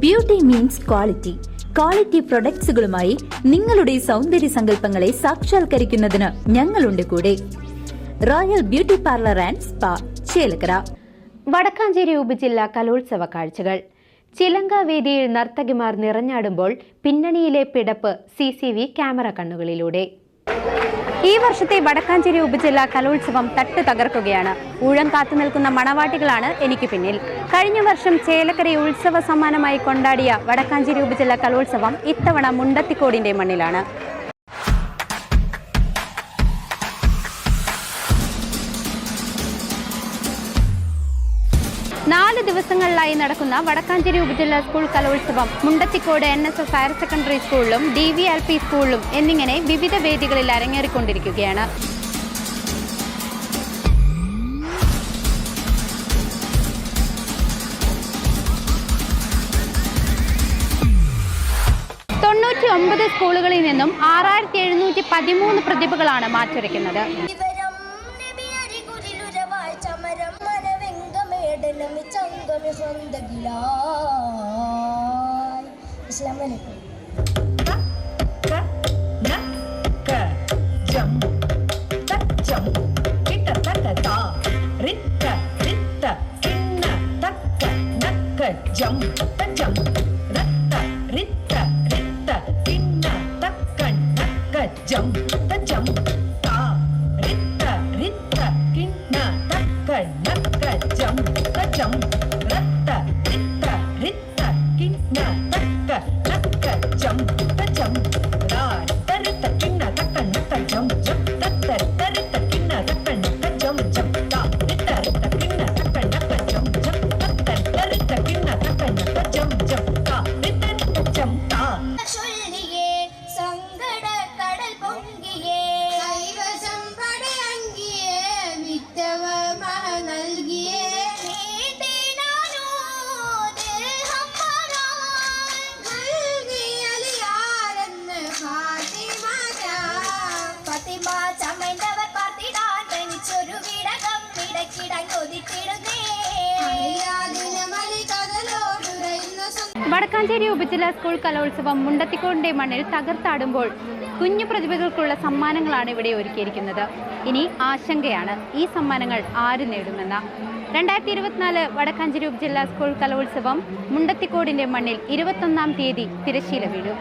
Beauty means quality quality പ്രൊഡക്ട്സുകളുമായി നിങ്ങളുടെ സൗന്ദര്യ സങ്കല്പങ്ങളെ സാക്ഷാത്കരിക്കുന്നതിന് ഞങ്ങളുണ്ട് കൂടെ. Royal beauty parlour and spa Chelakkara. Vadakkanchery ഉപജില്ല കലോത്സവ കാഴ്ചകൾ. ചിലങ്ക വേദിയിൽ നർത്തകിമാർ നിറഞ്ഞാടുമ്പോൾ പിന്നണിയിലെ പിടപ്പ് സി സി വി ക്യാമറ കണ്ണുകളിലൂടെ. ഈ വർഷത്തെ വടക്കാഞ്ചേരി ഉപജില്ല കലോത്സവം തട്ട് തകർക്കുകയാണ്. ഊഴം കാത്തു നിൽക്കുന്ന മണവാട്ടികളാണ് എനിക്ക് പിന്നിൽ. കഴിഞ്ഞ വർഷം ചേലക്കരയെ ഉത്സവ സമ്മാനമായി കൊണ്ടാടിയ വടക്കാഞ്ചേരി ഉപജില്ല കലോത്സവം ഇത്തവണ മുണ്ടത്തിക്കോടിന്റെ മണ്ണിലാണ്. നാല് ദിവസങ്ങളിലായി നടക്കുന്ന വടക്കാഞ്ചേരി ഉപജില്ലാ സ്കൂൾ കലോത്സവം Mundathikode N S S higher secondary സ്കൂളിലും ഡി വി എൽ പി സ്കൂളിലും എന്നിങ്ങനെ വിവിധ വേദികളിൽ അരങ്ങേറിക്കൊണ്ടിരിക്കുകയാണ്. തൊണ്ണൂറ്റി ഒമ്പത് സ്കൂളുകളിൽ നിന്നും ആറായിരത്തി എഴുന്നൂറ്റി പതിമൂന്ന് പ്രതിഭകളാണ് മാറ്റുരയ്ക്കുന്നത് लम चंग में खंद गिलाय अस्सलाम वालेकुम jump the jump ratta ritta ritta tinna takkan takka jump the jump ta ritta ritta tinna takkan No. Vadakkanchery ഉപജില്ല സ്കൂൾ കലോത്സവം മുണ്ടത്തിക്കോടിന്റെ മണ്ണിൽ തകർത്താടുമ്പോൾ കുഞ്ഞു പ്രതിഭകൾക്കുള്ള സമ്മാനങ്ങളാണ് ഇവിടെ ഒരുക്കിയിരിക്കുന്നത്. ഇനി ആശങ്കയാണ്. ഈ സമ്മാനങ്ങൾ ആര് നേടുമെന്ന. രണ്ടായിരത്തി ഇരുപത്തിനാല് വടക്കാഞ്ചേരി ഉപജില്ലാ സ്കൂൾ കലോത്സവം മുണ്ടത്തിക്കോടിന്റെ മണ്ണിൽ ഇരുപത്തൊന്നാം തീയതി തിരശ്ശീല വീഴും.